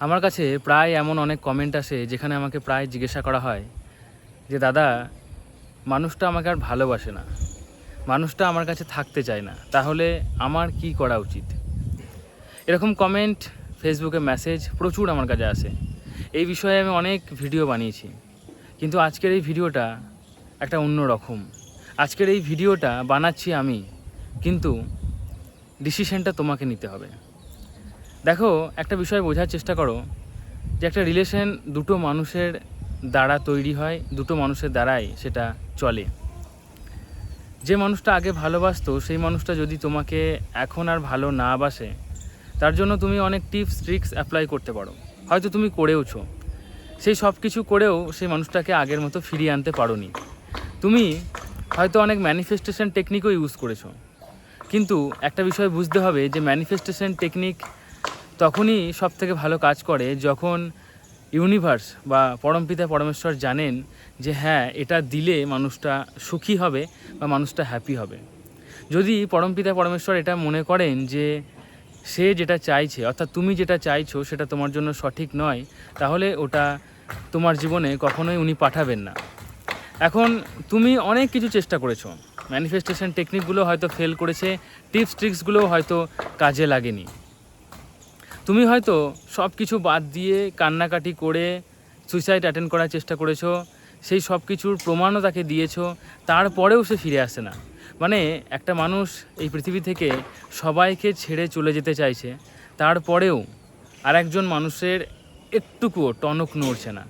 আমার কাছে প্রায় এমন অনেক কমেন্ট আসে যেখানে আমাকে প্রায় জিজ্ঞাসা করা হয় যে, দাদা, মানুষটা আমাকে আর ভালোবাসে না। মানুষটা আমার কাছে থাকতে চায় না। তাহলে আমার কি করা উচিত? এরকম কমেন্ট ফেসবুকে মেসেজ প্রচুর আমার কাছে আসে। এই বিষয়ে আমি অনেক ভিডিও বানিয়েছি। কিন্তু আজকের এই ভিডিওটা একটা অন্য রকম। আজকের এই ভিডিওটা বানাচ্ছি আমি, কিন্তু ডিসিশনটা তোমাকে নিতে হবে। দেখো, একটা বিষয় বোঝার চেষ্টা করো, যে একটা রিলেশন দুটো মানুষের দ্বারা তৈরি হয়, দুটো মানুষের দ্বারাই সেটা চলে। যে মানুষটা আগে ভালোবাসতো, সেই মানুষটা যদি তোমাকে এখন আর ভালো না বাসে, তার জন্য তুমি অনেক টিপস ট্রিক্স অ্যাপ্লাই করতে পারো। হয়তো তুমি করেওছো। সেই সব কিছু করেও সেই মানুষটাকে আগের মতো ফিরিয়ে আনতে পারোনি। তুমি হয়তো অনেক ম্যানিফেস্টেশন টেকনিকও ইউজ করেছ। কিন্তু একটা বিষয় বুঝতে হবে যে ম্যানিফেস্টেশন টেকনিক তখনই সব থেকে ভালো কাজ করে যখন ইউনিভার্স বা পরমপিতা পরমেশ্বর জানেন যে হ্যাঁ এটা দিলে মানুষটা সুখী হবে বা মানুষটা হ্যাপি হবে। যদি পরমপিতা পরমেশ্বর এটা মনে করেন যে সে যেটা চাইছে, অর্থাৎ তুমি যেটা চাইছো সেটা তোমার জন্য সঠিক নয়, তাহলে ওটা তোমার জীবনে কখনোই উনি পাঠাবেন না। এখন তুমি অনেক কিছু চেষ্টা করেছ। ম্যানিফেস্টেশন টেকনিকগুলো হয়তো ফেল করেছে টিপস ট্রিক্সগুলো হয়তো কাজে লাগেনি। তুমি হয়তো সব কিছু বাদ দিয়ে কান্নাকাটি করে সুইসাইড অ্যাটেন্ড করার চেষ্টা করেছ, সেই সব কিছুর প্রমাণও তাকে দিয়েছ, তারপরেও সে ফিরে আসে না। মানে একটা মানুষ এই পৃথিবী থেকে সবাইকে ছেড়ে চলে যেতে চাইছে, তারপরেও আরেকজন মানুষের একটুকুও টনক নড়ছে না।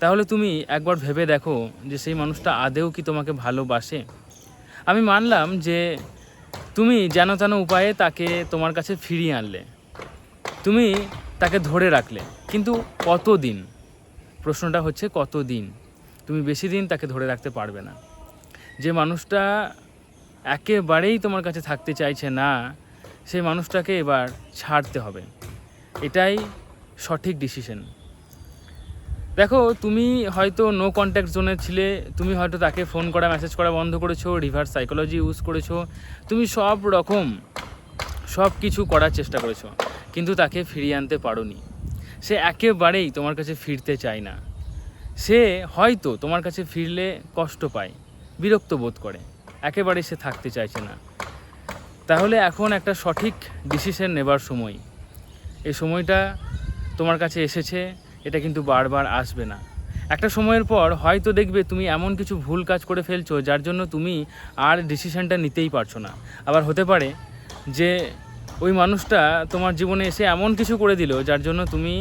তাহলে তুমি একবার ভেবে দেখো যে সেই মানুষটা আদেও কি তোমাকে ভালোবাসে? আমি মানলাম যে তুমি যেন তেন উপায়ে তাকে তোমার কাছে ফিরিয়ে আনলে। তুমি তাকে ধরে রাখলে, কিন্তু কতদিন? প্রশ্নটা হচ্ছে কতদিন? তুমি বেশি দিন তাকে ধরে রাখতে পারবে না। যে মানুষটা একেবারেই তোমার কাছে থাকতে চাইছে না, সেই মানুষটাকে এবার ছাড়তে হবে। এটাই সঠিক ডিসিশন দেখো, তুমি হয়তো নো কন্ট্যাক্ট জোনে ছিলে, তুমি হয়তো তাকে ফোন করা মেসেজ করা বন্ধ করেছ রিভার্স সাইকোলজি ইউজ করেছ, তুমি সব রকম সব কিছু করার চেষ্টা করেছ। কিন্তু তাকে ফিরিয়ে আনতে পারোনি। সে একেবারেই তোমার কাছে ফিরতে চায় না। সে হয়তো তোমার কাছে ফিরলে কষ্ট পায়, বিরক্ত বোধ করে। একেবারেই সে থাকতে চাইছে না। তাহলে এখন একটা সঠিক ডিসিশন নেবার সময়। এই সময়টা তোমার কাছে এসেছে, এটা কিন্তু বারবার আসবে না। একটা সময়ের পর হয়তো দেখবে তুমি এমন কিছু ভুল কাজ করে ফেলছো, যার জন্য তুমি আর ডিসিশানটা নিতেই পারছ না। আবার হতে পারে যে ওই মানুষটা তোমার জীবনে এসে এমন কিছু করে দিল, যার জন্য তুমি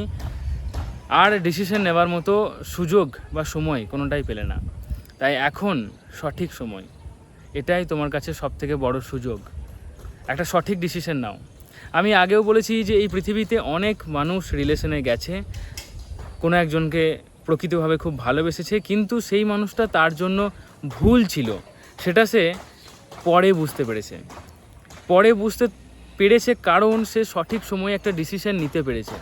আর ডিসিশন নেবার মতো সুযোগ বা সময় কোনোটাই পেলে না। তাই এখন সঠিক সময়, এটাই তোমার কাছে সব থেকে বড় সুযোগ। একটা সঠিক ডিসিশন নাও। আমি আগেও বলেছি যে এই পৃথিবীতে অনেক মানুষ রিলেশনে গেছে, কোনো একজনকে প্রকৃতভাবে খুব ভালোবেসেছে, কিন্তু সেই মানুষটা তার জন্য ভুল ছিল। সেটা সে পরে বুঝতে পেরেছে। পরে বুঝতে পেরেছে কারণ সে সঠিক সময়ে একটা ডিসিশন নিতে পেরেছে।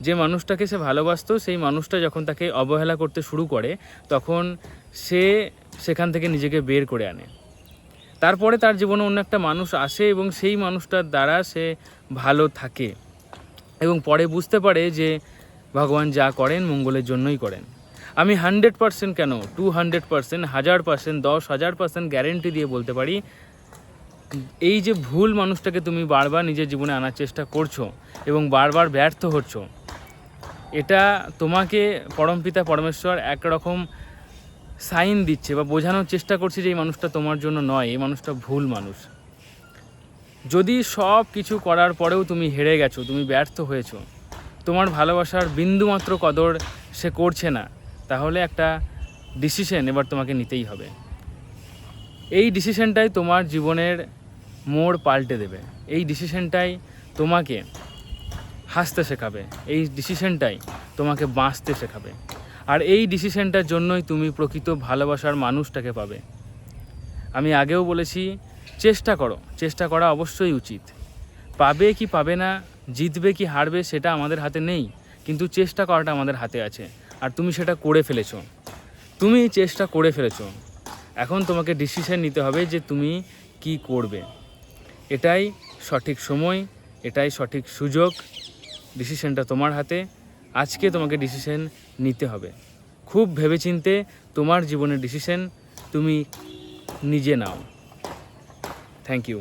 যে মানুষটাকে সে ভালোবাসতো, সেই মানুষটা যখন তাকে অবহেলা করতে শুরু করে, তখন সে সেখান থেকে নিজেকে বের করে আনে। তারপরে তার জীবনে অন্য একটা মানুষ আসে এবং সেই মানুষটার দ্বারা সে ভালো থাকে এবং পরে বুঝতে পারে যে ভগবান যা করেন মঙ্গলের জন্যই করেন। আমি হান্ড্রেড পার্সেন্ট কেন? টু হান্ড্রেড পার্সেন্ট হাজার পার্সেন্ট দশ হাজার পার্সেন্ট গ্যারেন্টি দিয়ে বলতে পারি এই যে ভুল মানুষটাকে তুমি বারবার নিজের জীবনে আনার চেষ্টা করছ এবং বারবার ব্যর্থ হচ্ছ, এটা তোমাকে পরমপিতা পরমেশ্বর একরকম সাইন দিচ্ছে বা বোঝানোর চেষ্টা করছে যে এই মানুষটা তোমার জন্য নয়, এই মানুষটা ভুল মানুষ। যদি সব কিছু করার পরেও তুমি হেরে গেছো, তুমি ব্যর্থ হয়েছো, তোমার ভালোবাসার বিন্দুমাত্র কদর সে করছে না, তাহলে একটা ডিসিশন এবার তোমাকে নিতেই হবে। এই ডিসিশনটাই তোমার জীবনের মোড় পাল্টে দেবে। এই ডিসিশনটাই তোমাকে হাসতে শেখাবে। এই ডিসিশনটাই তোমাকে বাঁচতে শেখাবে। আর এই ডিসিশনটার জন্যই তুমি প্রকৃত ভালোবাসার মানুষটাকে পাবে। আমি আগেও বলেছি, চেষ্টা করো। চেষ্টা করা অবশ্যই উচিত। পাবে কি পাবে না, জিতবে কি হারবে সেটা আমাদের হাতে নেই, কিন্তু চেষ্টা করাটা আমাদের হাতে আছে। আর তুমি সেটা করে ফেলেছো। তুমি চেষ্টা করে ফেলেছো। এখন তোমাকে ডিসিশন নিতে হবে যে তুমি কি করবে। এটাই সঠিক সময়, এটাই সঠিক সুযোগ ডিসিশনটা তোমার হাতে। আজকে তোমাকে ডিসিশন নিতে হবে। খুব ভেবেচিন্তে তোমার জীবনের ডিসিশন তুমি নিজে নাও। Thank you